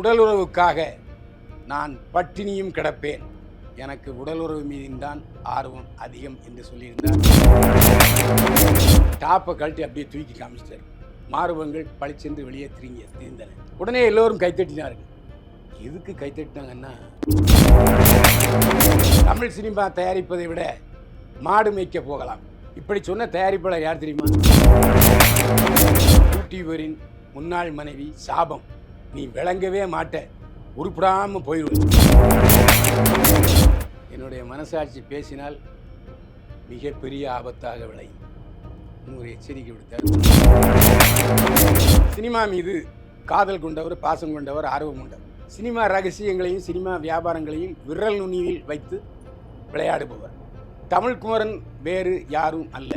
உடலுறவுக்காக நான் பட்டினியும் கிடப்பேன். எனக்கு உடலுறவு மீதின்தான் ஆர்வம் அதிகம் என்று சொல்லியிருந்தார். டாப்பை கழட்டி அப்படியே தூக்கி காமிச்சிட்டார். மார்பங்கள் பளிச்சென்று வெளியே திருங்கி திரிந்தன. உடனே எல்லோரும் கைத்தட்டினார்கள். எதுக்கு கைத்தட்டினாங்கன்னா தமிழ் சினிமா தயாரிப்பதை விட மாடு மேய்க்க போகலாம். இப்படி சொன்ன தயாரிப்பாளர் யார் தெரியுமா? யூடியூபரின் முன்னாள் மனைவி சாபம். நீ விளங்கவே மாட்ட. உருப்பிடாமல் போயிடுவ என்னுடைய மனசாட்சி பேசினால் மிகப்பெரிய ஆபத்தாக விளையும். இன்னும் ஒரு எச்சரிக்கை விடுத்தார். சினிமா மீது காதல் கொண்டவர் பாசம் கொண்டவர் ஆர்வம் கொண்டவர். சினிமா ரகசியங்களையும் சினிமா வியாபாரங்களையும் விரல் நுனியில் வைத்து விளையாடுபவர். தமிழ் குமரன் வேறு யாரும் அல்ல.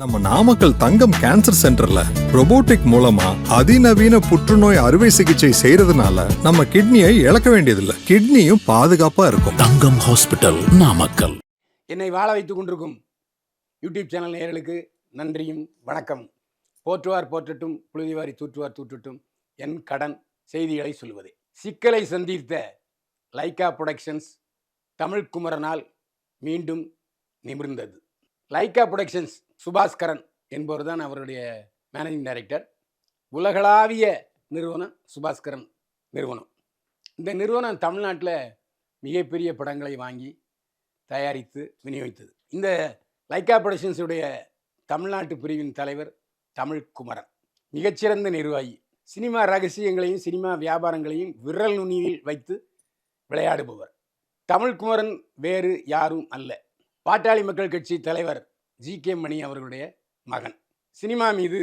நம்ம நாமக்கல் தங்கம் கேன்சர் சென்டர்ல robotic மூலமா அதிநவீன புற்றுநோய் அறுவை சிகிச்சை செய்யறதுனால நம்ம கிட்னியை இழக்க வேண்டியதில்லை. கிட்னியும் பாதுகாப்பா இருக்கும். தங்கம் ஹாஸ்பிட்டல் நாமக்கல். என்னை வாழ வைத்துக் கொண்டிருக்கும் யூடியூப் சேனல் நேயர்களுக்கு நன்றியும் வணக்கம். போற்றுவார் போற்றட்டும் புழுதிவாரி தூற்றுவார் தூற்றட்டும் என் கடன் செய்திகளை சொல்வதே சிக்கலை சந்தித்த லைக்கா புரொடக்ஷன்ஸ் தமிழ் குமரனால் மீண்டும் நிமிர்ந்தது. லைக்கா புரொடக்ஷன்ஸ் சுபாஸ்கரன் என்பவர் தான் அவருடைய மேனேஜிங் டைரக்டர் உலகளாவிய நிறுவனம் சுபாஸ்கரன் நிறுவனம். இந்த நிறுவனம் தமிழ்நாட்டில் மிகப்பெரிய படங்களை வாங்கி தயாரித்து விநியோகித்தது. இந்த லைக்கா ப்ரொடக்ஷன்ஸுடைய தமிழ்நாட்டு பிரிவின் தலைவர் தமிழ் குமரன். மிகச்சிறந்த நிர்வாகி. சினிமா ரகசியங்களையும் சினிமா வியாபாரங்களையும் விரல் நுனியில் வைத்து விளையாடுபவர். தமிழ்குமரன் வேறு யாரும் அல்ல. பாட்டாளி மக்கள் கட்சி தலைவர் ஜி கே மணி அவர்களுடைய மகன். சினிமா மீது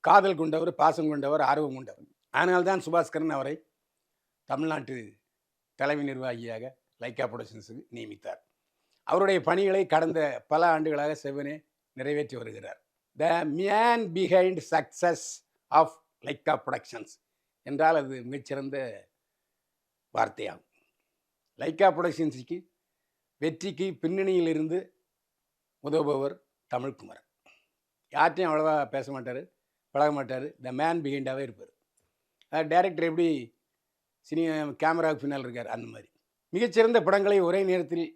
காதல் கொண்டவர் பாசம் கொண்டவர் ஆர்வம் கொண்டவர். அதனால்தான் சுபாஸ்கரன் அவரை தமிழ்நாட்டு தலைமை நிர்வாகியாக லைக்கா புரொடக்ஷன்ஸுக்கு நியமித்தார். அவருடைய பணிகளை கடந்த பல ஆண்டுகளாக செவனே நிறைவேற்றி வருகிறார். The man behind success of Lyca productions என்றால் அது மிகச்சிறந்த வார்த்தையாகும். லைக்கா ப்ரொடக்ஷன்ஸுக்கு வெற்றிக்கு பின்னணியிலிருந்து உதவுபவர் தமிழ்குமரன். யார்ட்டையும் அவ்வளோவா பேச மாட்டார் பழக மாட்டார். த மேன் பிஹைண்டாகவே இருப்பார். அதாவது டேரக்டர் எப்படி சினி கேமராவுக்கு பின்னால் இருக்கார் அந்த மாதிரி. மிகச்சிறந்த படங்களை ஒரே நேரத்தில்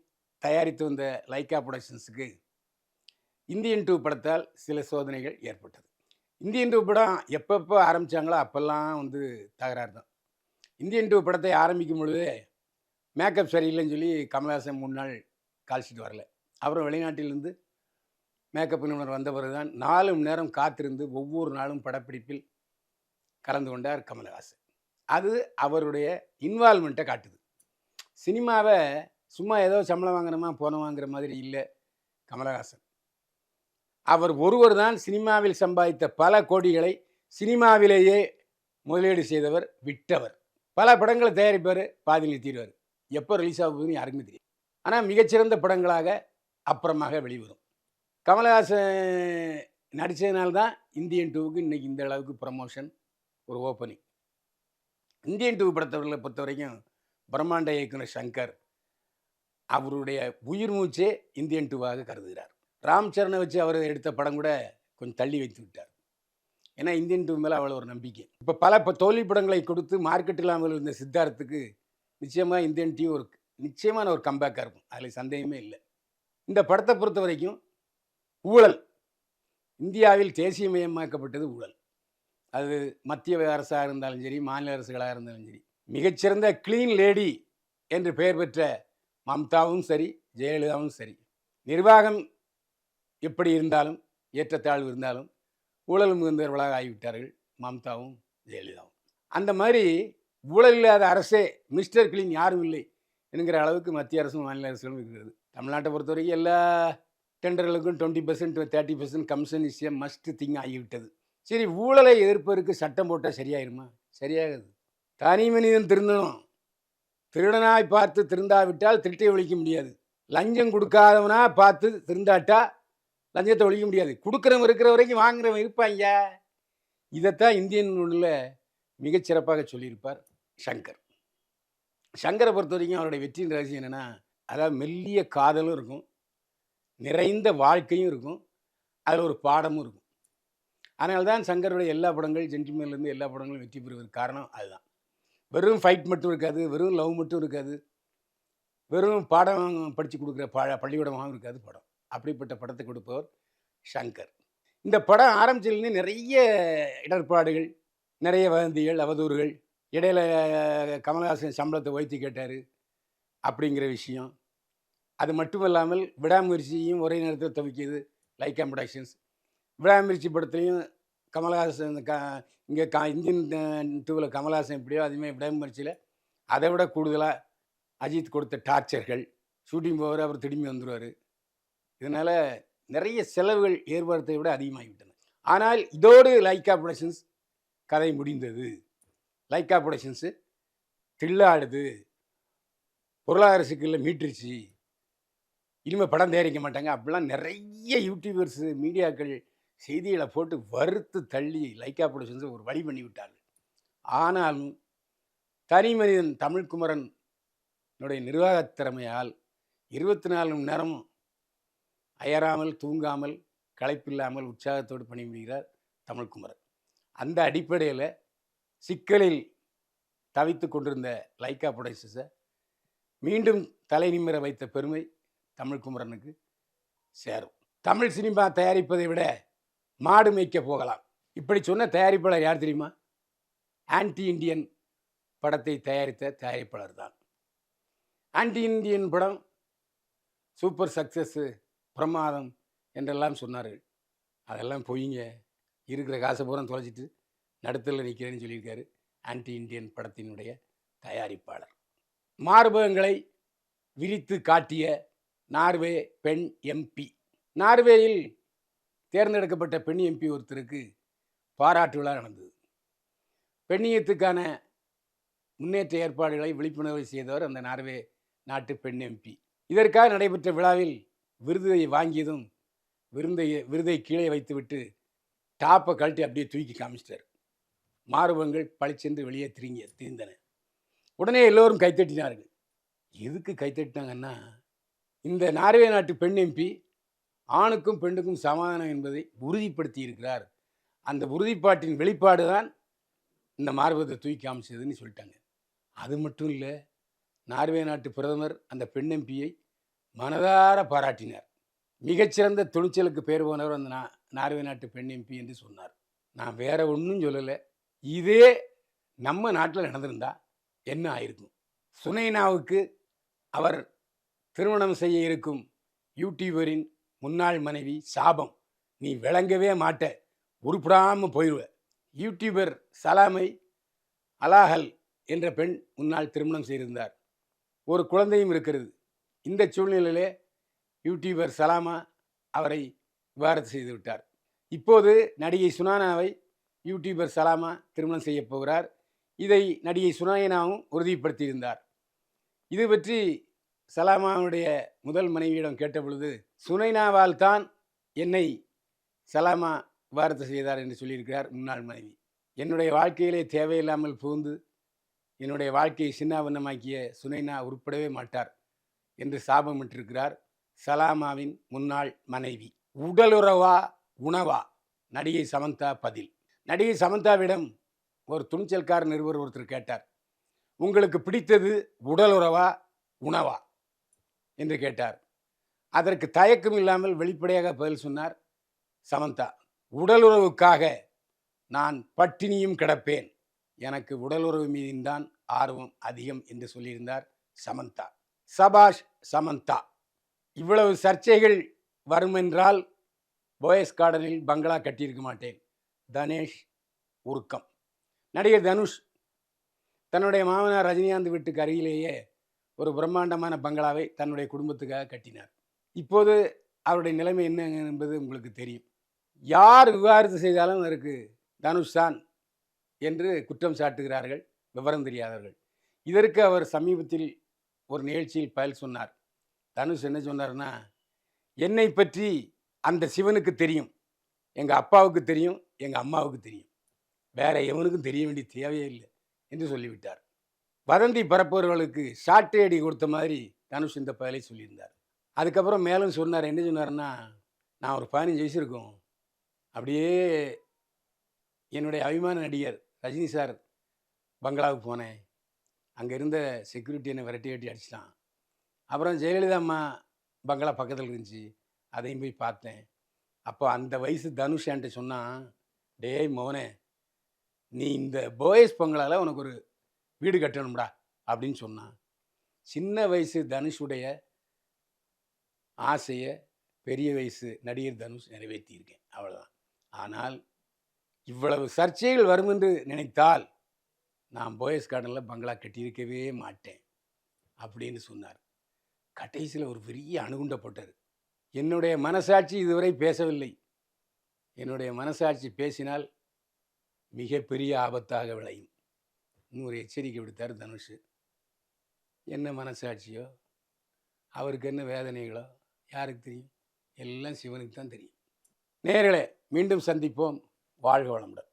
தயாரித்து வந்த லைக்கா ப்ரொடக்ஷன்ஸுக்கு இந்தியன் டூ படத்தால் சில சோதனைகள் ஏற்பட்டது. இந்தியன் டூ படம் எப்பப்போ ஆரம்பித்தாங்களோ அப்போல்லாம் வந்து தகராறு தான். இந்தியன் டூ படத்தை ஆரம்பிக்கும் பொழுதே மேக்கப் சரியில்லைன்னு சொல்லி கமல்ஹாசன் மூணு நாள் கால்ஷீட் வரல. அப்புறம் வெளிநாட்டிலிருந்து மேக்கப் நிபுணர் வந்த பிறகுதான் நாலு மணி நேரம் காத்திருந்து ஒவ்வொரு நாளும் படப்பிடிப்பில் கலந்து கொண்டார் கமல்ஹாசன். அது அவருடைய இன்வால்மெண்ட்டை காட்டுது. சினிமாவை சும்மா ஏதோ சம்பளம் வாங்குறோமா போனோமாங்கிற மாதிரி இல்லை கமலஹாசன். அவர் ஒருவர் தான் சினிமாவில் சம்பாதித்த பல கோடிகளை சினிமாவிலேயே முதலீடு செய்தவர் விட்டவர். பல படங்களை தயாரிப்பார் பாதி நிறுத்திடுவார். எப்போ ரிலீஸ் ஆக போகுதுன்னு யாருக்குமே தெரியும் ஆனால் மிகச்சிறந்த படங்களாக அப்புறமாக வெளிவரும். கமலஹாசன் நடித்ததுனால்தான் இந்தியன் டூவுக்கு இன்றைக்கி இந்த அளவுக்கு ப்ரமோஷன் ஒரு ஓப்பனிங் இந்தியன் டூ படத்தவர்களை பொறுத்த வரைக்கும் பிரம்மாண்ட இயக்குனர் சங்கர் அவருடைய உயிர் மூச்சே இந்தியன் டூவாக கருதுகிறார். ராம் சரணை வச்சு அவர் எடுத்த படம் கூட கொஞ்சம் தள்ளி வைத்து விட்டார். ஏன்னா இந்தியன் டூ மேலே அவ்வளோ ஒரு நம்பிக்கை. இப்போ பல இப்போ தோல்வி படங்களை கொடுத்து மார்க்கெட் இல்லாமல் இருந்த சித்தார்த்துக்கு நிச்சயமாக இந்தியன் டீ ஒரு நிச்சயமான ஒரு கம்பேக்காக இருக்கும். அதில் சந்தேகமே இல்லை. இந்த படத்தை பொறுத்த வரைக்கும் ஊழல். இந்தியாவில் தேசியமயமாக்கப்பட்டது ஊழல். அது மத்திய அரசாக இருந்தாலும் சரி மாநில அரசுகளாக இருந்தாலும் சரி மிகச்சிறந்த கிளீன் லேடி என்று பெயர் பெற்ற மம்தாவும் சரி ஜெயலலிதாவும் சரி நிர்வாகம் எப்படி இருந்தாலும் ஏற்றத்தாழ்வு இருந்தாலும் ஊழல் மிகுந்தவர்களாக ஆகிவிட்டார்கள் மம்தாவும் ஜெயலலிதாவும். அந்த மாதிரி ஊழல் இல்லாத அரசே மிஸ்டர் கிளீன் யாரும் இல்லை என்கிற அளவுக்கு மத்திய அரசும் மாநில அரசுகளும் இருக்கிறது. தமிழ்நாட்டை பொறுத்த வரைக்கும் எல்லா டெண்டர்களுக்கும் twenty percent thirty percent commission is a must thing ஆகிவிட்டது. சரி ஊழலை எதிர்ப்பதற்கு சட்டம் போட்டால் சரியாயிருமா? சரியாகுது. தனி மனிதன் திருந்தணும். திருடனாய் பார்த்து திருந்தாவிட்டால் திருட்டை ஒழிக்க முடியாது. லஞ்சம் கொடுக்காதவனா பார்த்து திருந்தாட்டா லஞ்சத்தை ஒழிக்க முடியாது. கொடுக்குறவன் இருக்கிற வரைக்கும் வாங்குறவன் இருப்பாங்க இதைத்தான் இந்தியன் நூலில் மிகச்சிறப்பாக சொல்லியிருப்பார். சங்கர். சங்கரை பொறுத்த வரைக்கும் அவருடைய வெற்றியின் ரகசியம் என்னென்னா அதாவது மெல்லிய காதலும் இருக்கும் நிறைந்த வாழ்க்கையும் இருக்கும் அதில் ஒரு பாடமும் இருக்கும். அதனால தான் சங்கருடைய எல்லா படங்கள் ஜென்டில்மேன்லேருந்து எல்லா படங்களும் வெற்றி பெறுவதற்கு காரணம் அதுதான். வெறும் ஃபைட் மட்டும் இருக்காது வெறும் லவ் மட்டும் இருக்காது வெறும் பாடம் படித்து கொடுக்குற பா பள்ளிக்கூடமாகவும் இருக்காது படம். அப்படிப்பட்ட படத்தை கொடுப்பவர் சங்கர். இந்த படம் ஆரம்பிச்சிலேருந்து நிறைய இடர்பாடுகள் நிறைய வதந்திகள் அவதூறுகள் இடையில கமல்ஹாசன் சம்பளத்தை உயர்த்தி கேட்டார் அப்படிங்கிற விஷயம். அது மட்டும் இல்லாமல் விடாமுயற்சியும் ஒரே நேரத்தில் துவக்கியது லைக்கா ப்ரொடக்ஷன்ஸ் விடாமுயற்சி படத்துலையும் கமல்ஹாசன் க இங்கே க இந்தியன் டூவில் கமல்ஹாசன் எப்படியோ அதுமாதிரி விடாமுயற்சியில் அதை விட கூடுதலாக அஜித் கொடுத்த டார்ச்சர்கள். ஷூட்டிங் போவார் அவர் திரும்பி வந்துடுவார் இதனால் நிறைய செலவுகள் ஏற்படுறதை விட அதிகமாகிவிட்டன. ஆனால் இதோடு லைக்கா ப்ரொடக்ஷன்ஸ் கதை முடிந்தது. லைக்கா ப்ரொடக்ஷன்ஸு தில்லாடுது. பொருளாதார சிக்கலில் மீட்டுருச்சு. இனிமேல் படம் தயாரிக்க மாட்டாங்க. அப்படிலாம் நிறைய யூடியூபர்ஸ் மீடியாக்கள் செய்திகளை போட்டு வறுத்து தள்ளி லைக்கா ப்ரொடக்ஷன்ஸை ஒரு வழி பண்ணி விட்டார்கள் ஆனாலும் தனி மனிதன் தமிழ்குமரனுடைய நிர்வாகத் திறமையால் இருபத்தி நாலு மணி நேரமும் அயராமல் தூங்காமல் களைப்பில்லாமல் உற்சாகத்தோடு பணிபுரிகிறார் தமிழ்குமரன் அந்த அடிப்படையில் சிக்கலில் தவித்து கொண்டிருந்த லைக்கா ப்ரொடக்ஷன்ஸை மீண்டும் தலை நிமிர வைத்த பெருமை தமிழ் குமரனுக்கு சேரும். தமிழ் சினிமா தயாரிப்பதை விட மாடு மேய்க்க போகலாம். இப்படி சொன்ன தயாரிப்பாளர் யார் தெரியுமா? ஆன்டி இந்தியன் படத்தை தயாரித்த தயாரிப்பாளர் தான். ஆன்டி இந்தியன் படம் சூப்பர் சக்ஸஸ்ஸு பிரமாதம் என்றெல்லாம் சொன்னார்கள். அதெல்லாம் பொய்ங்க. இருக்கிற காசை பூரா தொலைச்சிட்டு நடுத்தல நிற்கிறேன்னு சொல்லியிருக்காரு ஆன்டி இண்டியன் படத்தினுடைய தயாரிப்பாளர். மார்பகங்களை விரித்து காட்டிய நார்வே பெண் எம்பி நார்வேயில் தேர்ந்தெடுக்கப்பட்ட பெண் எம்பி ஒருத்தருக்கு பாராட்டு விழா நடந்தது. பெண்ணியத்துக்கான முன்னேற்ற ஏற்பாடுகளை விழிப்புணர்வு செய்தவர் அந்த நார்வே நாட்டு பெண் எம்பி இதற்காக நடைபெற்ற விழாவில் விருதை வாங்கியதும் விருந்தை விருதை கீழே வைத்துவிட்டு டாப்பை கழட்டி அப்படியே தூக்கி காமிச்சிட்டார். மார்பகங்கள் பழிச்சென்று வெளியே திரிங்க திரிந்தன. உடனே எல்லோரும் கைத்தட்டினார்கள் எதுக்கு கைத்தட்டினாங்கன்னா இந்த நார்வே நாட்டு பெண் எம்பி ஆணுக்கும் பெண்ணுக்கும் சமாதானம் என்பதை உறுதிப்படுத்தி இருக்கிறார் அந்த உறுதிப்பாட்டின் வெளிப்பாடு தான் இந்த மார்பகத்தை தூக்கி காமிச்சதுன்னு சொல்லிட்டாங்க. அது மட்டும் இல்லை நார்வே நாட்டு பிரதமர் அந்த பெண் எம்பியை மனதார பாராட்டினார். மிகச்சிறந்த துணிச்சலுக்கு பேர் போனவர் அந்த நா நார்வே நாட்டு பெண் எம்பி என்று சொன்னார். நான் வேற ஒன்றும் சொல்லலை. இதே நம்ம நாட்டில் நடந்திருந்தா என்ன ஆயிருக்கும்? சுனைனாவுக்கு அவர் திருமணம் செய்ய இருக்கும் யூடியூபரின் முன்னாள் மனைவி சாபம். நீ விளங்கவே மாட்ட உருப்பிடாமல் போயிடுவ யூடியூபர் சலாமை அலாஹல் என்ற பெண் முன்னாள் திருமணம் செய்திருந்தார். ஒரு குழந்தையும் இருக்கிறது. இந்த சூழ்நிலையிலே யூடியூபர் சலாமா அவரை விவாகரத்து செய்து விட்டார். இப்போது நடிகை சுனானாவை யூடியூபர் சலாமா திருமணம் செய்ய போகிறார். இதை நடிகை சுனாயனாவும் உறுதிப்படுத்தியிருந்தார். இது பற்றி சலாமாவுடைய முதல் மனைவியிடம் கேட்ட பொழுது சுனைனாவால் தான் என்னை சலாமா விவாகரத்து செய்தார் என்று சொல்லியிருக்கிறார் முன்னாள் மனைவி. என்னுடைய வாழ்க்கையிலே தேவையில்லாமல் புகுந்து என்னுடைய வாழ்க்கையை சின்னாவண்ணமாக்கிய சுனைனா உருப்படவே மாட்டார் என்று சாபமிட்டிருக்கிறார் சலாமாவின் முன்னாள் மனைவி. உடலுறவா உணவா? நடிகை சமந்தா பதில். நடிகை சமந்தாவிடம் ஒரு துணிச்சல்கார நிருபர் ஒருத்தர் கேட்டார் உங்களுக்கு பிடித்தது உடலுறவா உணவா? என்று கேட்டார். அதற்கு தயக்கம் இல்லாமல் வெளிப்படையாக பதில் சொன்னார் சமந்தா உடலுறவுக்காக நான் பட்டினியும் கிடப்பேன். எனக்கு உடலுறவு மீதுதான் ஆர்வம் அதிகம் என்று சொல்லியிருந்தார் சமந்தா. சபாஷ் சமந்தா இவ்வளவு சர்ச்சைகள் வருமென்றால் போயஸ் கார்டனில் பங்களா கட்டியிருக்க மாட்டேன். தனேஷ் உருக்கம். நடிகர் தனுஷ் தன்னுடைய மாமனார் ரஜினிகாந்த் வீட்டுக்கு அருகிலேயே ஒரு பிரம்மாண்டமான பங்களாவை தன்னுடைய குடும்பத்துக்காக கட்டினார். இப்போது அவருடைய நிலைமை என்ன என்பது உங்களுக்கு தெரியும். யார் விவாகரத்து செய்தாலும் அதற்கு தனுஷ் தான் என்று குற்றம் சாட்டுகிறார்கள் விவரம் தெரியாதவர்கள். இதற்கு அவர் சமீபத்தில் ஒரு நிகழ்ச்சியில் பயல் சொன்னார். தனுஷ் என்ன சொன்னார்னா என்னை பற்றி அந்த சிவனுக்கு தெரியும். எங்கள் அப்பாவுக்கு தெரியும் எங்கள் அம்மாவுக்கு தெரியும். வேற எவனுக்கும் தெரிய வேண்டிய தேவையே இல்லை என்று சொல்லிவிட்டார். வதந்தி பரப்புவர்களுக்கு சாட்டை அடி கொடுத்த மாதிரி தனுஷ் இந்த பதிலை சொல்லியிருந்தார். அதுக்கப்புறம் மேலும் சொன்னார் என்ன சொன்னார்னா நான் ஒரு பதினஞ்சு வயசு இருக்கும். அப்படியே என்னுடைய அபிமான நடிகர் ரஜினி சார் பங்களாவுக்கு போனேன். அங்கே இருந்த செக்யூரிட்டி என்னை விரட்டி வெட்டி அடிச்சிட்டான். அப்புறம் ஜெயலலிதா அம்மா பங்களா பக்கத்தில் இருந்துச்சு. அதையும் போய் பார்த்தேன். அப்போ அந்த வயசு தனுஷ் என்கிட்ட சொன்னான் டேய் மோனே நீ இந்த போயஸ் பங்களாவில் உனக்கு ஒரு வீடு கட்டணும்டா அப்படின்னு சொன்னான் சின்ன வயசு தனுஷுடைய ஆசையை பெரிய வயசு நடிகர் தனுஷ் நிறைவேற்றியிருக்கேன் அவ்வளோதான் ஆனால் இவ்வளவு சர்ச்சைகள் வரும் என்று நினைத்தால் நான் போயஸ் கார்டனில் பங்களா கட்டியிருக்கவே மாட்டேன் அப்படின்னு சொன்னார். கடைசியில் ஒரு பெரிய அணுகுண்ட போட்டார். என்னுடைய மனசாட்சி இதுவரை பேசவில்லை. என்னுடைய மனசாட்சி பேசினால் மிகப்பெரிய ஆபத்தாக விளையும். இன்னொரு எச்சரிக்கை விடுத்தார் தனுஷ். என்ன மனசாட்சியோ அவருக்கு என்ன வேதனைகளோ யாருக்கு தெரியும்? எல்லாம் சிவனுக்கு தான் தெரியும். நேர்களே மீண்டும் சந்திப்போம். வாழ்க வளமுடன்.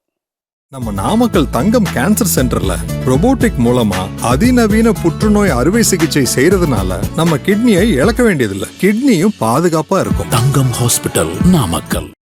நம்ம நாமக்கல் தங்கம் கேன்சர் சென்டர்ல ரொபோட்டிக் மூலமா அதிநவீன புற்றுநோய் அறுவை சிகிச்சை செய்யறதுனால நம்ம கிட்னியை இழக்க வேண்டியதில்லை. கிட்னியும் பாதுகாப்பா இருக்கும். தங்கம் ஹாஸ்பிட்டல் நாமக்கல்.